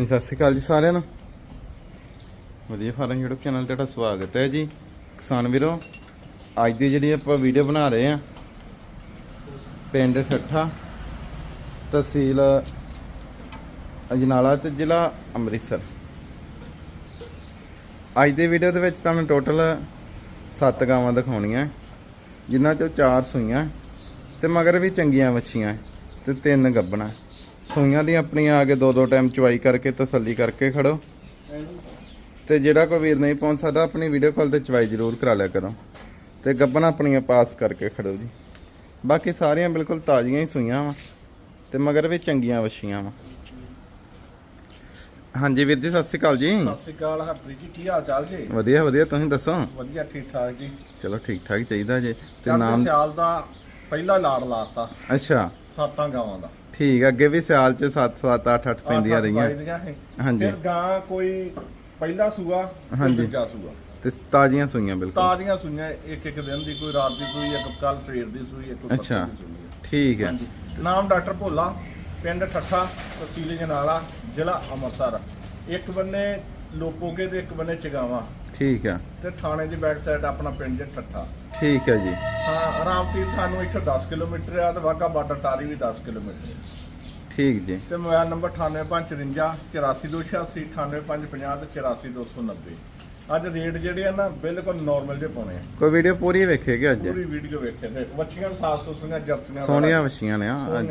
ਜੀ, ਸਤਿ ਸ਼੍ਰੀ ਅਕਾਲ ਜੀ ਸਾਰਿਆਂ ਨੂੰ। ਵਧੀਆ ਫਾਰਮ YouTube ਚੈਨਲ ਤੇ ਤੁਹਾਡਾ ਸਵਾਗਤ ਹੈ ਜੀ। ਕਿਸਾਨ ਵੀਰੋ ਅੱਜ ਦੀ ਜਿਹੜੀ ਆਪਾਂ ਵੀਡੀਓ ਬਣਾ ਰਹੇ ਆ ਪਿੰਡ ਠੱਠਾ ਤਹਿਸੀਲ ਅਜਨਾਲਾ ਤੇ ਜ਼ਿਲ੍ਹਾ ਅੰਮ੍ਰਿਤਸਰ। ਅੱਜ ਦੀ ਵੀਡੀਓ ਦੇ ਵਿੱਚ ਤੁਹਾਨੂੰ ਟੋਟਲ 7 ਗਾਵਾਂ ਦਿਖਾਉਣੀਆਂ ਜਿਨ੍ਹਾਂ ਚੋਂ 4 ਸੂਈਆਂ ਤੇ ਮਗਰ ਵੀ ਚੰਗੀਆਂ ਵੱਛੀਆਂ ਤੇ ਤਿੰਨ ਗੱਬਣਾ। ਸੂਈਆਂ ਦੀਆਂ ਆਪਣੀਆਂ ਆ ਕੇ ਦੋ ਦੋ ਟਾਈਮ ਚੁਆਈ ਕਰਕੇ ਤਸੱਲੀ ਕਰਕੇ ਖੜੋ। ਤੇ ਜਿਹੜਾ ਕੋਈ ਵੀਰ ਨਹੀਂ ਪਹੁੰਚ ਸਕਦਾ ਆਪਣੀ ਵੀਡੀਓ ਕਾਲ ਤੇ ਚੁਆਈ ਜ਼ਰੂਰ ਕਰਾ ਲਿਆ ਕਰੋ। ਤੇ ਗੱਬਣਾ ਆਪਣੀਆਂ ਪਾਸ ਕਰਕੇ ਖੜੋ ਜੀ। ਬਾਕੀ ਸਾਰੀਆਂ ਬਿਲਕੁਲ ਤਾਜ਼ੀਆਂ ਹੀ ਸੂਈਆਂ ਵਾ ਤੇ ਮਗਰ ਵੀ ਚੰਗੀਆਂ ਵੱਛੀਆਂ ਵਾ। ਹਾਂਜੀ ਵੀਰ ਜੀ ਸਤਿ ਸ਼੍ਰੀ ਅਕਾਲ ਜੀ। ਸਤਿ ਸ਼੍ਰੀ ਅਕਾਲ ਹਰਪ੍ਰੀਤ ਜੀ ਕੀ ਹਾਲ ਚਾਲ ਜੀ? ਵਧੀਆ ਵਧੀਆ ਤੁਸੀਂ ਦੱਸੋ? ਵਧੀਆ ਠੀਕ ਠਾਕ ਜੀ। ਚਲੋ ਠੀਕ ਠਾਕ ਚਾਹੀਦਾ ਜੇ ਤੇ ਨਾਮ ਸਿਆਲ ਦਾ ਪਹਿਲਾ ਲਾੜ ਲਾਤਾ। ਅੱਛਾ। ਸੱਤਾਂ ਗਾਵਾਂ ਦਾ। ਠੀਕ ਅੱਗੇ ਵੀ ਸਿਆਲ ਚ 7 7 8 8 ਪੈਂਦੀਆਂ ਰਹੀਆਂ। ਹਾਂਜੀ। ਫਿਰ ਗਾਂ ਕੋਈ ਪਹਿਲਾ ਸੂਆ ਹਾਂਜੀ। ਦੂਜਾ ਸੂਆ। ਤੇ ਤਾਜ਼ੀਆਂ ਸੂਈਆਂ ਬਿਲਕੁਲ। ਤਾਜ਼ੀਆਂ ਸੂਈਆਂ ਇੱਕ ਇੱਕ ਦਿਨ ਦੀ ਕੋਈ ਰਾਤ ਦੀ ਕੋਈ ਇੱਕ ਕੱਲ ਸਵੇਰ ਦੀ ਸੂਈ ਇੱਕ ਅੱਛਾ। ਸੂਈ। ਠੀਕ ਹੈ। ਨਾਮ ਡਾਕਟਰ ਭੋਲਾ ਪਿੰਡ ਠੱਠਾ ਤਹਿਸੀਲ ਜਨਾਲਾ ਜ਼ਿਲ੍ਹਾ ਅੰਮ੍ਰਿਤਸਰ। ਇੱਕ ਬੰਨੇ ਲੋਪੋਗੇ ਤੇ ਇੱਕ ਬੰਨੇ ਚਗਾਵਾ। ਠੀਕ ਆ। ਤੇ ਥਾਣੇ ਦੀ ਬੈਕ ਸਾਈਡ ਆਪਣਾ ਪਿੰਡ ਜੇ ਠੱਠਾ। ਠੀਕ ਹੈ ਜੀ। ਹਾਂ ਰਾਮਤੀਰ ਸਾਨੂੰ ਇੱਥੋਂ 10 ਕਿਲੋਮੀਟਰ ਆ ਤੇ ਵਾਗਾ ਬਾਰਡਰ ਟਾਰੀ ਵੀ 10 ਕਿਲੋਮੀਟਰ। ਠੀਕ ਜੀ। ਤੇ ਮੋਬਾਈਲ ਨੰਬਰ 9854 84286 98550 ਤੇ 84290 ਅੱਜ ਰੇਟ ਜਿਹੜੇ ਆ ਨਾ ਬਿਲਕੁਲ ਨਾਰਮਲ ਜਿਹੇ ਪਾਉਣੇ ਆ। ਕੋਈ ਵੀਡੀਓ ਪੂਰੀ ਵੇਖੇਗੇ ਅੱਜ? ਪੂਰੀ ਵੀਡੀਓ ਵੇਖੇ ਤੇ ਵੱਛੀਆਂ ਸਾਫ਼ ਸੁਥਰੀਆਂ ਜਰਸੀਆਂ ਸੋਹਣੀਆਂ ਵਛੀਆਂ ਨੇ ਆ ਅੱਜ।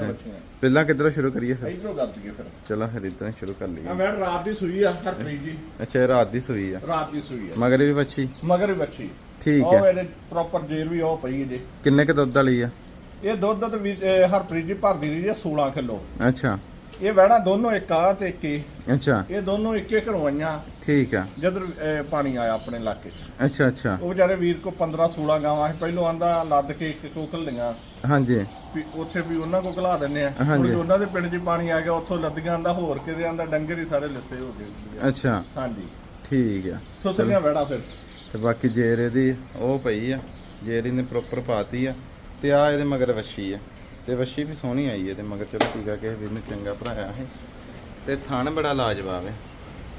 ਪਹਿਲਾਂ ਕਿੱਧਰੋਂ ਸ਼ੁਰੂ ਕਰੀਏ ਫਿਰ? ਇਧਰੋਂ ਕਰ ਦਈਏ ਫਿਰ। ਚਲੋ ਫਿਰ ਇਦਾਂ ਸ਼ੁਰੂ ਕਰ ਲਈਏ। ਮੈਂ ਰਾਤ ਦੀ ਸੂਈ ਆ ਹਰਪ੍ਰੀਤ ਜੀ। ਅੱਛਾ ਰਾਤ ਦੀ ਸੂਈ ਆ। ਰਾਤ ਦੀ ਸੂਈ ਆ। ਮਗਰ ਵੀ ਵੱਛੀ? ਮਗਰ ਵੀ ਵੱਛੀ। ਠੀਕ ਉਹ ਹੈ ਇਹਦੇ ਪ੍ਰੋਪਰ ਜੇਰ ਵੀ ਉਹ ਪਈ ਜੇ। ਕਿੰਨੇ ਕ ਦੁੱਧ ਵਾਲੀ ਆ? ਇਹ ਦੁੱਧ ਤੇ ਵੀ ਇਹ ਹਰਪ੍ਰੀਤ ਜੀ ਭਰਦੀ ਰਹੀ ਹੈ 16 ਕਿਲੋ। ਅੱਛਾ। ਇਹ ਵਹਿਣਾ ਦੋਨੋਂ ਇੱਕ ਆ ਤੇ ਇੱਕ ਇਹ ਅੱਛਾ। ਇਹ ਦੋਨੋਂ ਇੱਕੇ ਕਰਵਾਈਆਂ ਠੀਕ ਆ। ਜਦ ਪਾਣੀ ਆਇਆ ਆਪਣੇ ਇਲਾਕੇ 'ਚ। ਅੱਛਾ ਅੱਛਾ। ਉਹ ਵਿਚਾਰੇ ਵੀਰ ਕੋ 15 16 ਗਾਵਾਂ ਸੀ ਪਹਿਲੋਂ ਆਂਦਾ ਲੱਦ ਕੇ ਇੱਕ ਕੋ ਘੱਲੀਆਂ ਹਾਂਜੀ। ਵੀ ਉੱਥੇ ਵੀ ਉਹਨਾਂ ਕੋ ਘਲਾ ਦਿੰਦੇ ਆ। ਹਾਂਜੀ। ਮੁੜ ਕੇ ਉਹਨਾਂ ਦੇ ਪਿੰਡ 'ਚ ਪਾਣੀ ਆ ਗਿਆ ਉੱਥੋਂ ਲੱਦੀਆਂ ਆਂਦਾ ਹੋਰ ਕਿਤੇ ਆਂਦਾ ਡੰਗਰ ਹੀ ਸਾਰੇ ਲਿੱਸੇ ਹੋ ਗਏ। ਅੱਛਾ। ਹਾਂਜੀ। ਠੀਕ ਆ। ਸੁਥਰੀਆਂ ਵੜਾ ਫਿਰ। ਤੇ ਬਾਕੀ ਜੇਰ ਇਹਦੀ ਉਹ ਪਈ ਆ। ਜੇਰ ਇਹਨੇ ਪ੍ਰੋਪਰ ਪਾਤੀ ਆ। ਤੇ ਆ ਇਹਦੇ ਮਗਰ ਵੱਛੀ ਹੈ ਤੇ ਵੱਛੀ ਵੀ ਸੋਹਣੀ ਆਈ ਹੈ ਤੇ ਮਗਰ ਚਲੋ ਠੀਕ ਆ, ਕਿਸੇ ਨੇ ਚੰਗਾ ਭਰਾਇਆ ਹੈ ਤੇ ਥਣ ਬੜਾ ਲਾਜਵਾਬ ਹੈ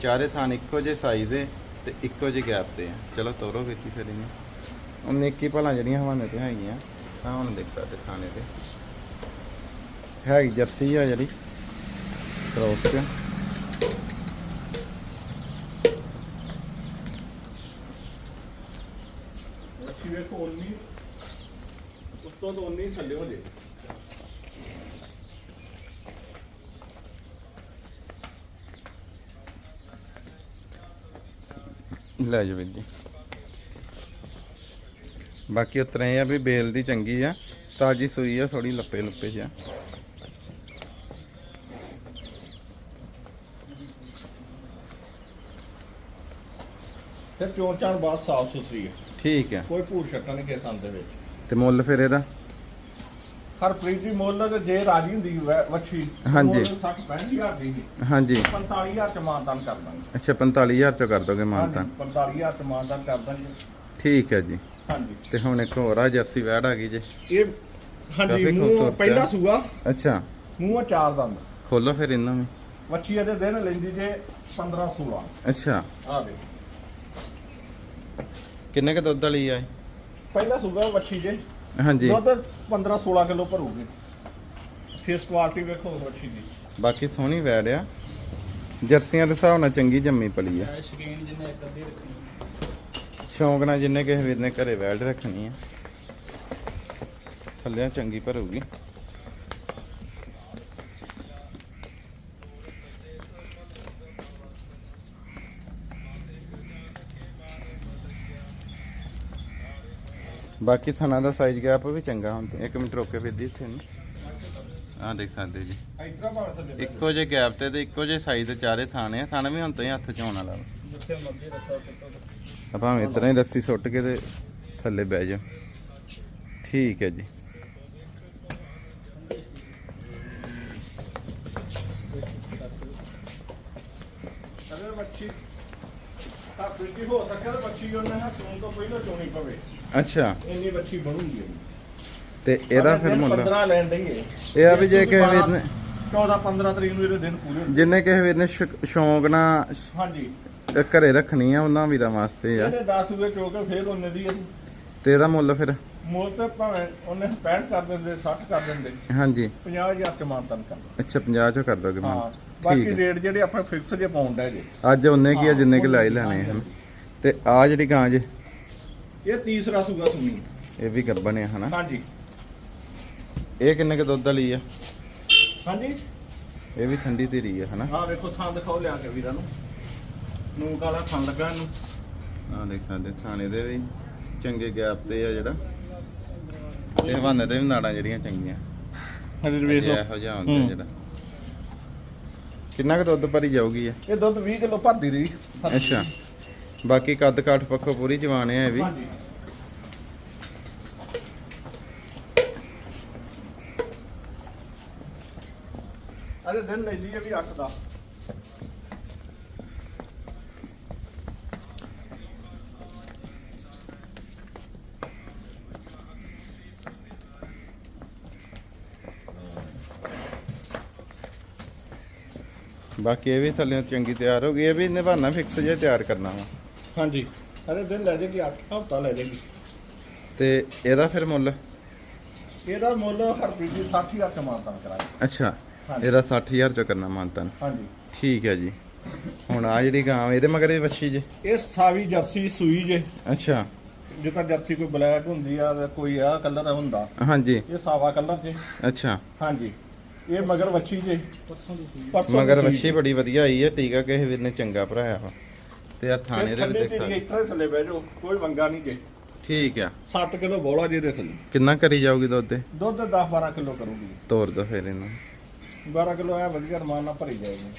ਚਾਰੇ ਥਣ ਇੱਕੋ ਜਿਹੇ ਸਾਈਜ਼ ਦੇ ਤੇ ਇੱਕੋ ਜਿਹੇ ਗੈਪ ਤੇ ਆ। ਚਲੋ ਤੋਰੋ ਵੇਚੀ ਫਿਰ ਇਹਨੂੰ। ਉਹ ਨਿੱਕੀ ਭਲਾਂ ਜਿਹੜੀਆਂ ਹਵਾਨੇ ਤੇ ਹੈਗੀਆਂ, ਤਾਂ ਹੁਣ ਦੇਖ ਸਕਦੇ ਥਾਣੇ ਤੇ। ਹੈਗੀ ਜਰਸੀ ਆ ਜਿਹੜੀ। ਕ੍ਰੋਸ ਚ। ਅੱਛੀ ਵੇਖੋ 19 ਉੱਤੋਂ ਤੋਂ 19 ਥੱਲੇ ਹੋ ਜੇ। ਲੈ ਜਾਓ ਵੀਰ ਜੀ। ਬਾਕੀ ਉਤਰੇ ਆ ਵੀ ਬੇਲ ਦੀ ਚੰਗੀ ਆ ਤਾਜੀ ਸੂਈ ਆ ਥੋੜੀ ਲੱਪੇ ਲੁੱਪੇ ਜਿਹਾ ਤੇ ਚੋਣ ਚਾਣ ਬਾਅਦ ਸਾਫ਼ ਸੁਥਰੀ ਹੈ ਠੀਕ ਆ। ਕੋਈ ਭੂਰ ਛੱਟਾ ਨਹੀਂ ਕਿਸੇ ਸੰਦ ਦੇ ਵਿੱਚ। ਤੇ ਮੁੱਲ ਫਿਰ ਇਹਦਾ? ਹਰਪ੍ਰੀਤ ਜੀ ਮੁੱਲ ਤੇ ਜੇ ਰਾਜੀ ਹੁੰਦੀ ਵੱਛੀ ਹਾਂਜੀ। 60 65000 ਦੀ ਸੀ। ਹਾਂਜੀ। 45000 ਚ ਮਾਨਦਾਨ ਕਰ ਦਾਂਗੇ। ਅੱਛਾ 45000 ਚ ਕਰ ਦੋਗੇ ਮਾਨਤਾ ਹਾਂਜੀ, 45000 ਚ ਮਾਨਦਾਨ ਕਰ ਦਾਂਗੇ। ਠੀਕ ਹੈ ਜੀ। ਹਾਂਜੀ। ਤੇ ਹੁਣ ਇੱਕ ਹੋਰ ਆ ਜਰਸੀ ਵੈੜ ਆ ਗਈ ਜੇ। ਇਹ ਹਾਂਜੀ ਮੂੰਹ ਪਹਿਲਾ। ਸੂਆ। ਅੱਛਾ। ਮੂੰਹ ਚਾਰ ਦੰਦ। ਖੋਲੋ ਫਿਰ ਇਹਨਾਂ ਨੂੰ। ਵੱਛੀ ਇਹਦੇ ਦਿਨ ਲੈਂਦੀ ਜੇ 15 16 ਅੱਛਾ। ਆ ਦੇ ਕਿੰਨੇ ਕ ਦੁੱਧ ਵਾਲੀ ਆ ਇਹ? ਪਹਿਲਾ ਸੂਆ ਵੱਛੀ ਜੇ। ਹਾਂਜੀ। ਦੁੱਧ 15 16 ਕਿਲੋ ਭਰੂਗੀ। ਫੇਸ ਕੁਆਲਿਟੀ ਵੇਖੋ ਵੱਛੀ ਦੀ। ਬਾਕੀ ਸੋਹਣੀ ਵੈੜ ਆ। ਜਰਸੀਆਂ ਦੇ ਹਿਸਾਬ ਨਾਲ ਚੰਗੀ ਜੰਮੀ ਪਲੀ ਆ। ਸ਼ਕੀਨ ਜਿੰਨੇ ਇੱਕ ਅੱਧੀ ਰੱਖੀ ਸ਼ੌਂਕ ਨਾਲ ਜਿੰਨੇ ਕਿਸੇ ਵੀਰ ਨੇ ਘਰੇ ਵੈਲਡ ਰੱਖਣੀ ਆ। ਥੱਲਿਆਂ ਚੰਗੀ ਭਰੂਗੀ। ਬਾਕੀ ਥਣਾ ਦਾ ਸਾਈਜ਼ ਗੈਪ ਵੀ ਚੰਗਾ ਹੁੰਦਾ ਇੱਕ ਮਿੰਟ ਰੋਕ ਕੇ ਫਿਰ ਇੱਥੇ ਨੂੰ। ਆਹ ਦੇਖ ਸਕਦੇ ਜੀ। ਥੱਲੇ ਇੱਕੋ ਜਿਹੇ ਗੈਪ ਤੇ ਤੇ ਇੱਕੋ ਜਿਹੇ ਸਾਈਜ਼ ਦੇ ਚਾਰੇ ਥਾਣੇ ਆ। ਥਣ ਵੀ ਹੁਣ ਤੋਂ ਹੀ ਹੱਥ ਚ ਆਉਣ ਵਾਲਾ ਆਪਾਂ ਇਤਨਾ ਹੀ ਰੱਸੀ ਸੁੱਟ ਕੇ ਤੇ ਥੱਲੇ ਬਹਿ ਜਾ ਠੀਕ ਹੈ ਜੀ। ਅਗਰ ਬੱਚੀ ਤਾਂ ਫਿਰਤੀ ਹੋ ਸਕਿਆ ਤਾਂ ਬੱਚੀ ਉਹਨੇ ਹਾਂ ਤੋਂ ਪਹਿਲਾਂ ਚੋਣੀ ਪਵੇ। ਅੱਛਾ। ਇੰਨੀ ਬੱਚੀ ਬਣੂਗੀ। ਤੇ ਇਹਦਾ ਫਿਰ ਮੁੱਲ? 15 ਲੈਣ ਡਈ ਏ। ਇਹ ਆ ਵੀ ਜੇ ਕਿਸੇ ਵੀਰ ਨੇ 14 15 ਤਰੀਕ ਨੂੰ ਇਹਦੇ ਦਿਨ ਪੂਰੇ ਜਿੰਨੇ ਕਿਸੇ ਵੀਰ ਨੇ ਸ਼ੌਕ- ਨਾਲ ਹਾਂਜੀ। ਘਰੇ ਰੱਖਣੀ ਆ ਉਹਨਾਂ ਵੀਰਾਂ ਵਾਸਤੇ ਆ। ਇਹਨੇ 10 ਸੂਏ ਚੋਕੇ ਫੇਰ ਉਹਨੇ ਦੀ ਤੇ ਇਹਦਾ ਮੁੱਲ ਫਿਰ? ਮੁੱਲ ਤੇ ਭਾਵੇਂ ਉਹਨੇ 65 ਕਰ ਦਿੰਦੇ 60 ਕਰ ਦਿੰਦੇ। ਹਾਂਜੀ। 50000 ਤੇ ਮਾਨਤਨ ਕਰ। ਅੱਛਾ 50 ਚੋਂ ਕਰ ਦੋਗੇ ਹਾਂ ਮੈਂ ਬਾਕੀ। ਰੇਟ ਜਿਹੜੇ ਆਪਣੇ ਫਿਕਸ ਜੇ ਪਾਉਂਡ ਹੈ ਜੀ ਅੱਜ ਉਹਨੇ ਕੀ ਆ ਜਿੰਨੇ ਕਿ ਲਾਈ ਲੈਣੇ ਹਨ ਤੇ ਆ ਜਿਹੜੀ ਗਾਂ ਜੇ। ਇਹ ਤੀਸਰਾ ਸੂਗਾ ਸੁਣੀ ਇਹ ਵੀ ਗੱਬਣ ਆ ਹਨਾ? ਹਾਂਜੀ। ਇਹ ਕਿੰਨੇ ਕ ਦੁੱਧ ਵਾਲੀ ਆ? ਹਾਂਜੀ। ਇਹ ਵੀ ਠੰਡੀ ਧੀਰੀ ਆ ਹਨਾ? ਆਹ ਵੇਖੋ ਥਾਂ ਦਿਖਾਓ ਲਿਆ ਕੇ ਵੀਰਾਂ ਨੂੰ। ਨੂੰ ਕਾਲਾ ਥਾਂ ਲੱਗਾ ਇਹਨੂੰ। ਆ ਦੇਖ ਸਕਦੇ ਥਾਣੇ ਦੇ ਵੀ ਚੰਗੇ ਗੈਪ ਤੇ ਆ ਜਿਹੜਾ। ਤੇ ਹਵਾਨੇ ਦੇ ਵੀ ਨਾੜਾਂ ਜਿਹੜੀਆਂ ਚੰਗੀਆਂ। ਹਾਂਜੀ ਇਹ ਇਹੋ ਜਿਹਾ ਹੁੰਦਾ ਹੂੰ। ਜਿਹੜਾ। ਕਿੰਨਾ ਕ ਦੁੱਧ ਭਰੀ ਜਾਊਗੀ ਇਹ? ਇਹ ਦੁੱਧ 20 ਕਿਲੋ ਭਰਦੀ ਰਹੀ। ਅੱਛਾ। ਬਾਕੀ ਕੱਦ ਕਾਠ ਪੱਖੋਂ ਪੂਰੀ ਜਵਾਨ ਹੈ ਇਹ ਵੀ। ਹਾਂਜੀ। ਅਰੇ ਦਿਨ ਲੈ ਲਈਏ ਵੀ 8 ਦਾ। ਬਾਕੀ ਇਹ ਵੀ ਥੱਲੇ ਚੰਗੀ ਤਿਆਰ ਹੋ ਗਈ ਇਹ ਵੀ ਨਿਭਾਣਾ ਫਿਕਸ ਜਿਹਾ ਤਿਆਰ ਕਰਨਾ ਵਾ। ਹਾਂਜੀ। ਅਰੇ ਦਿਨ ਲੈ ਜਾਏਗੀ 8 ਹਫਤਾ ਲੈ ਜਾਏਗੀ। ਤੇ ਇਹਦਾ ਫਿਰ ਮੁੱਲ? ਇਹਦਾ ਮੁੱਲ ਹਰਪ੍ਰੀਤ ਜੀ 60000 ਚ ਮਾਨਤਾਨ ਕਰਾਇਆ ਅੱਛਾ ਹਾਂਜੀ। ਇਹਦਾ 60000 ਚੋਂ ਕਰਨਾ ਮੰਨਤਨ। ਹਾਂਜੀ। ਠੀਕ ਹੈ ਜੀ। ਹੁਣ ਆ ਜਿਹੜੀ ਗਾਂ ਇਹਦੇ ਮਗਰ ਇਹ ਵੱਛੀ ਜੇ? ਇਹ ਸਾਵੀ ਜਰਸੀ ਸੂਈ ਜੇ। ਅੱਛਾ। ਜਿੱਦਾਂ ਜਰਸੀ ਕੋਈ ਬਲੈਕ ਹੁੰਦੀ ਆ ਤੇ ਕੋਈ ਆ ਕਲਰ ਹੁੰਦਾ ਹਾਂਜੀ। ਇਹ ਸਾਵਾ ਕਲਰ ਜੇ। ਅੱਛਾ। ਹਾਂਜੀ। ਇਹ ਮਗਰ ਵੱਛੀ ਜੇ। ਪਰਸੋਂ ਦੀ ਸੂਈ ਮਗਰ ਵੱਛੀ ਬੜੀ ਵਧੀਆ ਆਈ ਹੈ ਟੀਕਾ ਕਿਸੇ ਵੀਰ ਨੇ ਚੰਗਾ ਭਰਾਇਆ ਵਾ। ਤੇ ਆ ਥਾਣੇ ਦੇ ਵੀ ਦੇਖ ਸਕਦੇ। ਤਰ੍ਹਾਂ ਥੱਲੇ ਬਹਿ ਜਾਓ ਕੋਈ ਵੰਗਾ ਨਹੀਂ ਜੇ। ਠੀਕ ਆ। 7 ਕਿਲੋ ਬੋਲਾ ਜੇ ਦੇ ਥੱਲੇ। ਕਿੰਨਾ ਕਰੀ ਜਾਊਗੀ ਦੁੱਧ ਦੇ ਦੁੱਧ 10 12 ਕਿਲੋ ਕਰੂਗੀ। ਤੋਰ ਦੋ ਫਿਰ ਇਹਨੂੰ। 12 ਕਿਲੋ ਆ ਵਧੀਆ ਰਮਾਨ ਨਾਲ ਭਰੀ ਜਾਏਗੀ।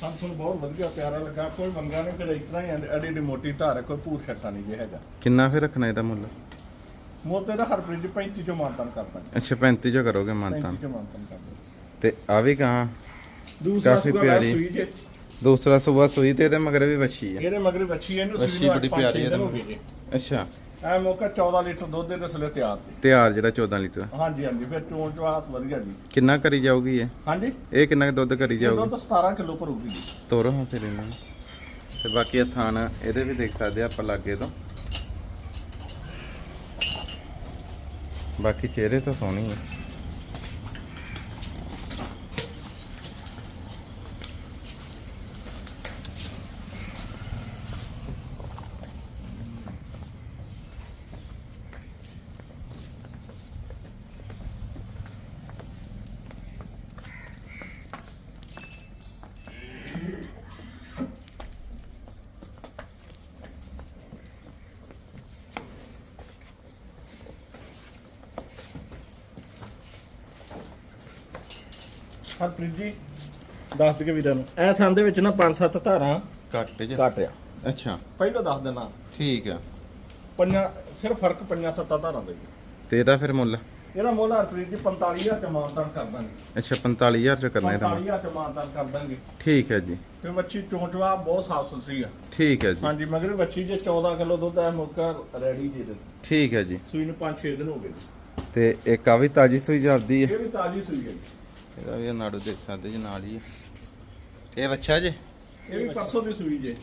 ਸਾਨੂੰ ਤੁਹਾਨੂੰ ਬਹੁਤ ਵਧੀਆ ਪਿਆਰਾ ਲੱਗਾ। ਕੋਈ ਵੰਗਾ ਨਹੀਂ ਇਸ ਤਰ੍ਹਾਂ ਹੀ ਐਡੀ ਐਡੀ ਮੋਟੀ ਧਾਰ ਹੈ, ਕੋਈ ਭੂਰ ਛੱਟਾ ਨਹੀਂ ਜੇ ਹੈਗਾ। ਕਿੰਨਾ ਫਿਰ ਰੱਖਣਾ ਇਹਦਾ ਮੁੱਲ? ਮੋਤੇ ਦਾ ਹਰਪ੍ਰੀਤ ਜੀ 35 ਚੋਂ ਮਾਨਤਨ ਕਰਦਾ ਅੱਛਾ 35 ਚੋਂ ਕਰੋਗੇ 35 ਮੰਨਤਾਨ ਚੋਂ ਮਾਨਤਨ ਕਰਦਾ ਤੇ ਆ ਵੀ ਗਾਂ ਦੂਸਰਾ ਕਾਫੀ ਸੂਆ ਪਿਆਰੀ। ਸੂਈ ਜੇ। ਦੂਸਰਾ ਸੂਆ ਸੂਈ ਤੇ ਇਹਦੇ ਮਗਰ ਵੀ ਵੱਛੀ ਆ। ਇਹਦੇ ਮਗਰ ਬੱਚੀ ਇਹਨੂੰ ਵੱਛੀ ਸੂਈ ਨੂੰ ਬੜੀ ਅੱਠ, ਪੰਜ, ਪਿਆਰੀ ਛੇ ਹੈ ਦਿਨ ਹੋ ਇਹਦੇ ਗਏ ਜੀ। ਅੱਛਾ। ਐ ਮੌਕਾ 14 ਲੀਟਰ ਦੁੱਧ ਦੇ ਰਸਲੇ ਤਿਆਰ ਤਿਆਰ ਜਿਹੜਾ 14 ਲੀਟਰ। ਹਾਂਜੀ ਹਾਂਜੀ ਫਿਰ ਚੋਣ ਚਵਾਸ ਵਧੀਆ ਜੀ। ਕਿੰਨਾ ਕਰੀ ਜਾਊਗੀ ਇਹ? ਹਾਂਜੀ? ਇਹ ਕਿੰਨਾ ਕੁ ਦੁੱਧ ਕਰੀ ਇਹ ਜਾਊਗੀ? ਦੁੱਧ 17 ਕਿਲੋ ਭਰੂਗੀ ਜੀ। ਤੋਰੋ ਹਾਂ ਫਿਰ ਇਹਨਾਂ। ਨੂੰ ਤੇ ਬਾਕੀ ਇਹ ਥਾਨ ਇਹਦੇ ਵੀ ਦੇਖ ਸਕਦੇ ਆ ਆਪਾਂ ਲਾਗੇ ਤੋਂ। ਬਾਕੀ ਚਿਹਰੇ ਤਾਂ ਸੋਹਣੀ ਹੈ ਹਰਪ੍ਰੀਤ ਜੀ ਦੱਸ ਦੇ ਵੀਰਾਂ ਨੂੰ। ਐ ਥਾਂ ਦੇ ਵਿੱਚ ਨਾ 5-7 ਧਾਰਾਂ ਕੱਟ ਜਾ। ਘਟ ਆ। ਅੱਛਾ। ਪਹਿਲਾਂ ਦੱਸ ਦੇਣਾ ਠੀਕ ਆ। ਪੰਜਾਂ ਸਿਰਫ ਫ਼ਰਕ ਪੰਜਾਂ ਸੱਤਾਂ ਧਾਰਾਂ ਦਾ ਹੀ ਆ। ਤੇ ਇਹਦਾ ਫਿਰ ਮੁੱਲ? ਇਹਦਾ ਮੁੱਲ ਹਰਪ੍ਰੀਤ ਜੀ 45000 ਚ ਮਾਨਤਾਨ ਕਰ ਦਾਂਗੇ। ਅੱਛਾ 45000 ਚ ਕਰਨਾ ਇਹਦਾ ਮੁੱਲ। 45000 ਚ ਮਾਨਤਾਨ ਕਰ ਦਾਂਗੇ। ਠੀਕ ਹੈ ਜੀ। ਤੇ ਬੱਚੀ ਚੋਂਚਵਾ ਬਹੁਤ ਸਾਫ਼ ਸੁਥਰੀ ਆ। ਠੀਕ ਹੈ ਜੀ। ਹਾਂਜੀ ਮਗਰ ਬੱਚੀ ਜੇ 14 ਕਿਲੋ ਦੁੱਧ ਹੈ ਮੁੱਕਾ ਰੈਡੀ ਜੀ ਦੇ। ਠੀਕ ਹੈ ਜੀ। ਸੂਈ ਨੂੰ 5-6 ਦਿਨ ਹੋ ਗਏ। ਤੇ ਇੱਕ ਆ ਵੀ ਤਾਜੀ ਸੂਈ ਜਾਂਦੀ ਹੈ। ਇਹ ਵੀ ਤਾਜੀ ਸੂਈ ਹੈ ਜੀ। ਇਹਦਾ ਵੀ ਨਾੜੂ ਦੇਖ ਸਕਦੇ ਜੀ ਨਾਲ ਹੀ ਹੈ। ਇਹ ਬੱਚਾ ਜੇ? ਇਹ ਵੀ ਪਰਸੋਂ ਦੀ ਸੂਈ ਜੇ।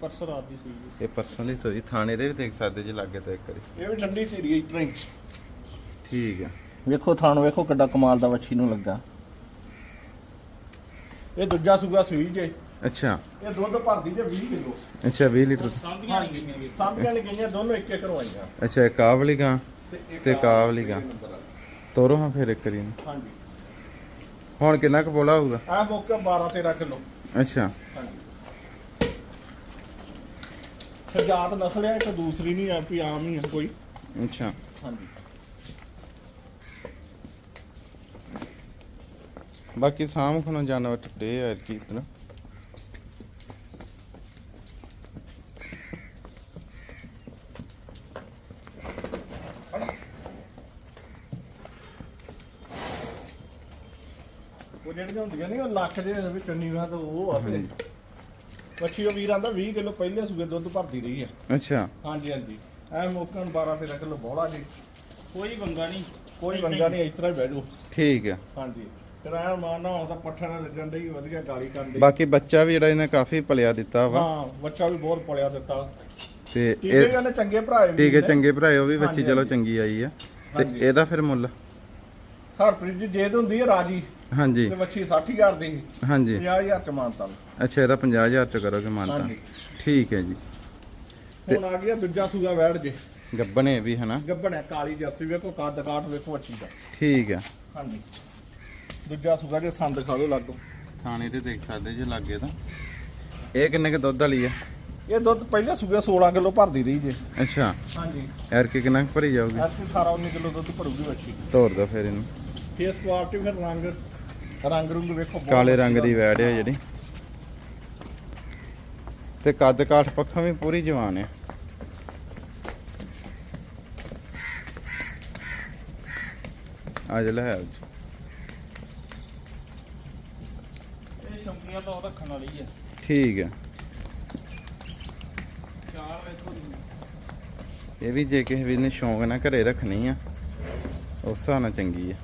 ਪਰਸੋਂ ਰਾਤ ਦੀ ਸੂਈ ਇਹ ਪਰਸੋਂ ਦੀ ਸੂਈ ਥਾਣੇ ਦੇ ਵੀ ਦੇਖ ਸਕਦੇ ਜੀ ਲਾਗੇ ਤੋਂ ਇੱਕ ਵਾਰੀ। ਇਹ ਵੀ ਠੰਡੀ ਧੀਰੀ ਹੈ ਇਤਨਾ ਹੀ ਠੀਕ ਆ। ਵੇਖੋ ਥਾਣ ਵੇਖੋ ਕਿੱਡਾ ਕਮਾਲ ਦਾ ਵੱਛੀ ਨੂੰ ਲੱਗਾ। ਇਹ ਦੂਜਾ ਸੂਗਾ ਸੂਈ ਜੇ। ਅੱਛਾ। ਇਹ ਦੁੱਧ ਭਰਦੀ ਜੇ 20 ਕਿਲੋ। ਅੱਛਾ 20 ਲੀਟਰ ਸਾਂਭੀਆਂ ਨਹੀਂ ਗਈਆਂ ਸਾਂਭੀਆਂ ਨਹੀਂ ਗਈਆਂ ਦੋਨੋਂ ਇੱਕ ਇੱਕ ਕਰਵਾਈਆਂ ਅੱਛਾ ਇੱਕ ਆਹ ਵਾਲੀ ਗਾਂ ਤੇ ਕਾਬਲੀ ਗਾ। ਤੋਰੋ ਹਾਂ ਫਿਰ ਇੱਕ ਵਾਰੀ ਇਹਨੂੰ। ਹਾਂਜੀ। ਹੁਣ ਕਿੰਨਾ ਕੁ ਬੋਲਾ ਹੋਊਗਾ? ਆ ਮੌਕਾ 12 13 ਕਿਲੋ। ਅੱਛਾ। ਹਾਂਜੀ। ਸਜਾਤ ਨਸਲ ਹੈ ਇੱਕ ਦੂਸਰੀ ਨਹੀਂ ਆ ਵੀ ਆਮ ਹੀ ਆ ਕੋਈ। ਅੱਛਾ। ਹਾਂਜੀ। ਬਾਕੀ ਸਾਮ ਖਣੋ ਜਾਨਵਰ ਟੁੱਟੇ ਆ ਕੀ ਤਰ੍ਹਾਂ ਉਹ ਜਿਹੜੀਆਂ ਹੁੰਦੀਆਂ ਨਹੀਂ ਉਹ ਲੱਖ ਦੇ ਵਿੱਚ ਨੀਵਾਂ ਤਾਂ ਉਹ ਆ ਤੇ। ਹਾਂਜੀ। ਵੱਛੀ ਉਹ ਵੀਰ ਆਂਦਾ 20 ਕਿਲੋ ਪਹਿਲੇ ਸੂਏ ਦੁੱਧ ਭਰਦੀ ਰਹੀ ਆ। ਅੱਛਾ। ਹਾਂਜੀ ਹਾਂਜੀ। ਐ ਮੌਕਾ ਨੂੰ 12 13 ਕਿਲੋ ਬੋਲਾ ਜੀ। ਕੋਈ ਬੰਗਾ ਨਹੀਂ। ਕੋਈ ਬੰਗਾ ਨਹੀਂ ਇਸ ਤਰ੍ਹਾਂ ਹੀ ਬਹਿ ਜਾਓ। ਠੀਕ ਆ। ਹਾਂਜੀ। ਫਿਰ ਐ ਮਾਰਨਾ ਹੁੰਦਾ ਪੱਠਾ ਨਾਲ ਲੱਗਣ ਡਈ ਵਧੀਆ ਗਾਲੀ ਕਰਨ ਡਈ। ਬਾਕੀ ਬੱਚਾ ਵੀ ਜਿਹੜਾ ਇਹਨੇ ਕਾਫੀ ਪਲਿਆ ਦਿੱਤਾ ਵਾ। ਹਾਂ ਬੱਚਾ ਵੀ ਬਹੁਤ ਪਲਿਆ ਦਿੱਤਾ। ਤੇ ਇਹ ਕਹਿੰਦੇ ਚੰਗੇ ਭਰਾ ਵੀ ਠੀਕ ਹੈ। ਚੰਗੇ ਭਰਾਏ ਉਹ ਵੀ ਬੱਚੀ ਚਲੋ। ਚੰਗੀ ਆਈ ਆ। ਤੇ। ਇਹਦਾ ਫਿਰ ਮੁੱਲ? ਹਰਪ੍ਰੀਤ ਜੀ ਜੇ ਹੁੰਦੀ ਹੈ ਰਾਜੀ। ਹਾਂਜੀ। ਤੇ ਵੱਛੀ 60000 ਦੀ ਹਾਂਜੀ। 50000 ਚ ਮਾਨਤਾ ਅੱਛਾ ਇਹਦਾ 50000 ਚ ਕਰੋਗੇ ਮਾਨਤਾ। ਹਾਂਜੀ। ਠੀਕ ਹੈ ਜੀ। ਹੁਣ ਆ ਗਿਆ ਦੂਜਾ ਸੂਗਾ ਵੈੜ ਜੇ। ਗੱਬਣੇ ਵੀ ਹਨਾ ਗੱਬਣ ਹੈ ਕਾਲੀ ਜਰਸੀ ਵੇਖੋ ਕੱਦ ਕਾਠ ਵੇਖੋ ਵੱਛੀ ਦਾ। ਠੀਕ ਆ ਹਾਂਜੀ। ਦੂਜਾ ਸੂਗਾ ਜੇ ਸੰਦ ਦਿਖਾ ਦਿਓ ਲੱਗੋ। ਥਾਣੇ ਤੇ ਦੇਖ ਸਕਦੇ ਜੇ ਲੱਗੇ ਤਾਂ। ਇਹ ਕਿੰਨੇ ਕ ਦੁੱਧ ਵਾਲੀ ਆ ਇਹ ਦੁੱਧ ਪਹਿਲੇ ਸੂਗੇ 16 ਕਿਲੋ ਭਰਦੀ ਰਹੀ ਜੇ। ਅੱਛਾ। ਹਾਂਜੀ। ਐਰ ਕੇ ਕਿੰਨਾ ਕੁ ਭਰੀ ਜਾਊਗੀ? ਐਸੀ 18 19 ਕਿਲੋ ਦੁੱਧ ਭਰੂਗੀ ਵੱਛੀ ਤੋੜ ਦੋ ਫਿਰ ਇਹਨੂੰ। ਫੇਸ ਕੁਆਲਿਟੀ ਫਿਰ ਰੰਗ। ਰੰਗ ਰੁੰਗ ਵੇਖੋ ਬਹੁਤ ਕਾਲੇ ਰੰਗ। ਦੀ ਵੈੜ ਆ ਜਿਹੜੀ। ਤੇ ਕੱਦ ਕਾਠ ਪੱਖੋਂ ਵੀ ਪੂਰੀ ਜਵਾਨ ਆ ਅੱਜ ਲੈ ਆਓ ਜੀ। ਇਹ ਸ਼ੌਕੀਆਂ ਤਾਂ ਉਹ ਰੱਖਣ ਵਾਲੀ ਆ ਠੀਕ ਆ ਚਾਰ ਵੇਖੋ ਜੀ। ਇਹ ਵੀ ਜੇ ਕਿਸੇ ਵੀ ਨੇ ਸ਼ੌਂਕ ਨਾਲ ਘਰੇ ਰੱਖਣੀ ਆ ਉਸ ਹਿਸਾਬ ਨਾਲ ਚੰਗੀ ਆ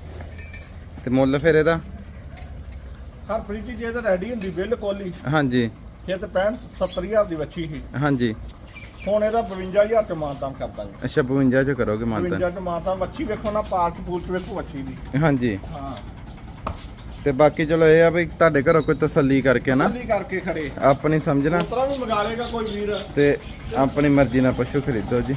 ਤੇ ਮੁੱਲ ਫਿਰ ਇਹਦਾ? ਹਰਪ੍ਰੀਤ ਜੀ ਜੇ ਤਾਂ ਰੈਡੀ ਹੁੰਦੀ ਬਿਲਕੁਲ ਹੀ ਹਾਂਜੀ। ਫਿਰ ਤੇ 65 70000 ਦੀ ਵੱਛੀ ਸੀ। ਹਾਂਜੀ। ਹੁਣ ਇਹਦਾ 52000 ਚ ਮਾਨਤਾਮ ਕਰਦਾ ਜੀ। ਅੱਛਾ 52 ਚ ਕਰੋਗੇ ਮਾਨਤਾ 52 ਚ ਮਾਨਤਾਮ ਵੱਛੀ ਵੇਖੋ ਨਾ ਪਾਲਚ ਪੂਲਚ ਵੇਖੋ ਵੱਛੀ ਦੀ। ਹਾਂਜੀ। ਹਾਂ। ਤੇ ਬਾਕੀ ਚਲੋ ਇਹ ਆ ਵੀ ਤੁਹਾਡੇ ਘਰੋਂ ਕੋਈ ਤਸੱਲੀ ਕਰਕੇ ਨਾ ਤਸੱਲੀ ਕਰਕੇ ਖੜੇ। ਆਪਣੀ ਸਮਝਣਾ ਉਤਰਾ ਵੀ ਮੰਗਾ ਲੇਗਾ ਕੋਈ ਵੀਰ। ਤੇ ਆਪਣੀ ਮਰਜ਼ੀ ਨਾਲ ਪਸ਼ੂ ਖਰੀਦੋ ਜੀ।